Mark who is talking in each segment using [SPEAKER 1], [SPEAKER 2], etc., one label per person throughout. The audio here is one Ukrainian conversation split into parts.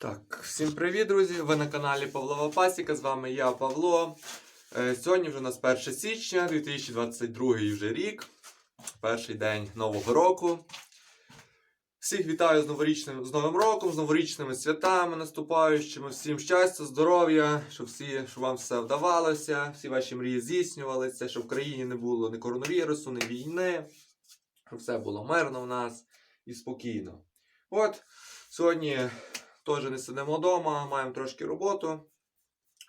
[SPEAKER 1] Так, всім привіт, друзі! Ви на каналі Павлова Пасіка. З вами я, Павло. Е, Сьогодні вже у нас 1 січня, 2022 вже рік, перший день Нового року. Всіх вітаю з новорічним з Новим роком, з новорічними святами наступаючими. Всім щастя, здоров'я, щоб всі, щоб вам все вдавалося, всі ваші мрії здійснювалися, щоб в країні не було ні коронавірусу, ні війни, щоб все було мирно в нас і спокійно. От сьогодні теж не сидимо вдома, маємо трошки роботу.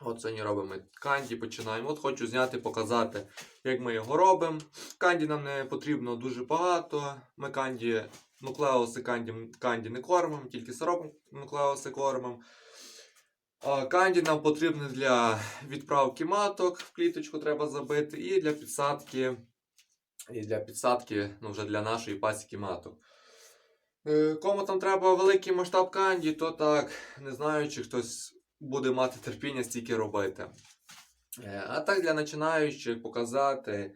[SPEAKER 1] От сьогодні робимо канді, починаємо. От хочу зняти, показати, як ми його робимо. Канді нам не потрібно дуже багато. Ми канді, нуклеуси канді, канді не кормимо, тільки сироп нуклеуси кормимо. Канді нам потрібно для відправки маток, в кліточку треба забити, і для підсадки, і для підсадки, ну вже для нашої пасіки маток. Е, Кому там треба великий масштаб канді, то так, не знаю, чи хтось буде мати терпіння стільки робити. Е, А так для починаючих показати,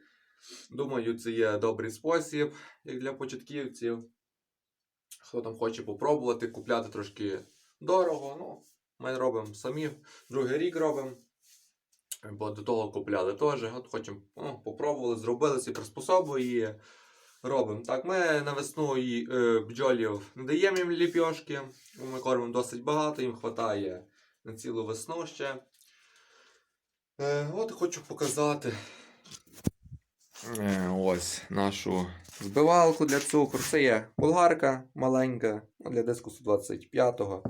[SPEAKER 1] думаю, це є добрий спосіб, як для початківців. Хто там хоче попробувати, купляти трошки дорого. Ну, ми робимо самі, другий рік робимо. Бо до того купляли теж. От хочемо, ну, попробували, зробили собі приспособу і робимо. Так, ми на весну і, е, бджолів не їм ліпьошки, ми кормимо досить багато, їм вистачає на цілу весну ще. Е, от хочу показати. Е, ось нашу збивалку для цукру. Це є болгарка маленька ну, для диску 125-го.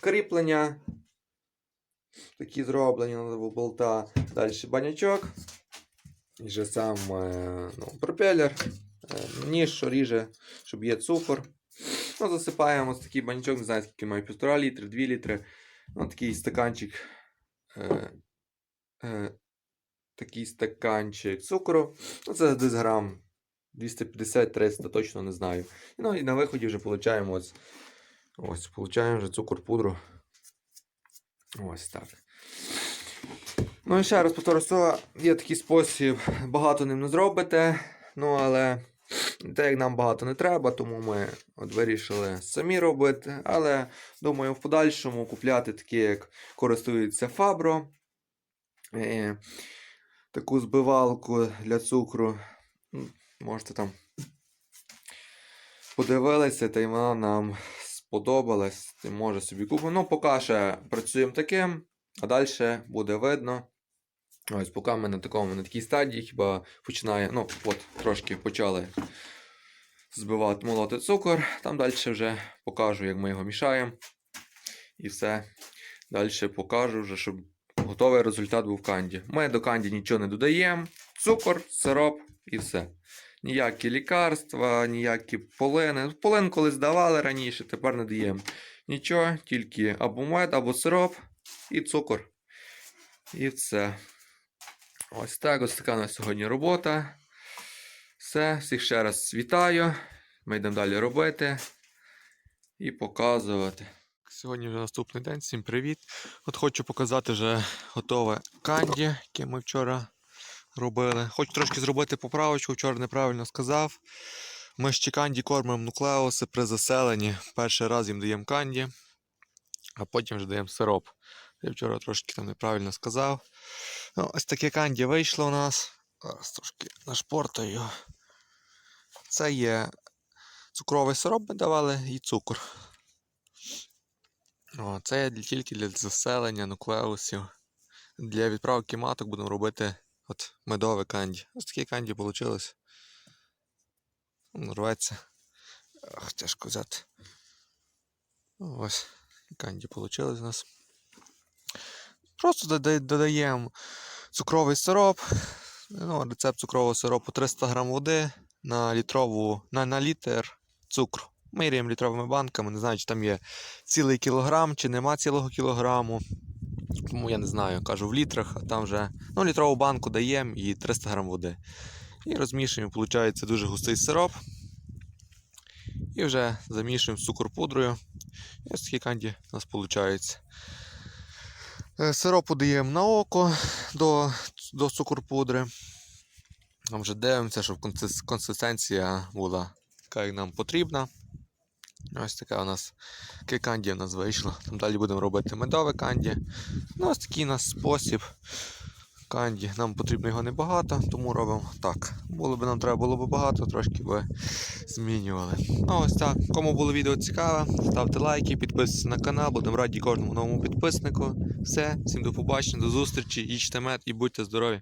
[SPEAKER 1] Кріплення. Такі зроблені на болта. Далі банячок. І же сам е, ну, пропелер. Е, ніж, що ріже, щоб є цукор. Ну, засипаємо ось такий банячок, не знаю, скільки має, 1,5 літри, 2 літри. Ну, такий стаканчик. Е, е, такий стаканчик цукру. Ну, це десь грам 250-300, точно не знаю. Ну і на виході вже получаємо ось, ось получаємо вже цукор пудру. Ось так. Ну і ще раз повторюся, є такий спосіб, багато ним не зробите. Ну, але те, як нам багато не треба, тому ми от вирішили самі робити. Але думаю, в подальшому купляти такі, як користується Фабро. Е, таку збивалку для цукру. Можете там подивилися, та й вона нам сподобалась. Ти може собі купимо. Ну, поки ще працюємо таким, а далі буде видно. Ось, поки ми на такому на такій стадії, хіба починає. Ну, от, трошки почали збивати молоти цукор. Там далі вже покажу, як ми його мішаємо. І все. Далі покажу вже, щоб готовий результат був канді. Ми до канді нічого не додаємо. Цукор, сироп і все. Ніякі лікарства, ніякі полини. Полин колись давали раніше, тепер не даємо. Нічого, тільки або мед, або сироп і цукор. І все. Ось так, ось така у нас сьогодні робота. Все, всіх ще раз вітаю. Ми йдемо далі робити і показувати. Сьогодні вже наступний день, всім привіт. От хочу показати вже готове канді, яке ми вчора робили. Хочу трошки зробити поправочку, вчора неправильно сказав. Ми ще канді кормимо нуклеуси при заселенні. Перший раз їм даємо канді, а потім вже даємо сироп. Я вчора трошки там неправильно сказав. Ну, ось таке канді вийшло у нас. Зараз трошки нашпортаю. Це є цукровий сироп ми давали і цукор. О, це є тільки для заселення нуклеусів. Для відправки маток будемо робити от медове канді. Ось такі канді вийшло. Рветься. Ах, тяжко взяти. Ось, канді вийшло у нас. Просто додаємо цукровий сироп. Ну, рецепт цукрового сиропу 300 грам води на літрову, на, на літр цукру. Міряємо літровими банками, не знаю, чи там є цілий кілограм, чи нема цілого кілограму. Тому я не знаю, кажу в літрах, а там вже ну, літрову банку даємо і 300 грам води. І розмішуємо, виходить дуже густий сироп. І вже замішуємо з цукор-пудрою. І ось такі канді у нас виходить. Е, Сиропу даємо на око до, до цукор-пудри. Вже дивимося, щоб консистенція була така, як нам потрібна. Ось така у нас канді у нас вийшла. Далі будемо робити медове канді. Ну, ось такий у нас спосіб. Канді. Нам потрібно його небагато, тому робимо так. Було б нам треба було б багато, трошки би змінювали. Ну ось так. Кому було відео цікаве, ставте лайки, підписуйтесь на канал, будемо раді кожному новому підписнику. Все, всім до побачення, до зустрічі, їжте мед і будьте здорові!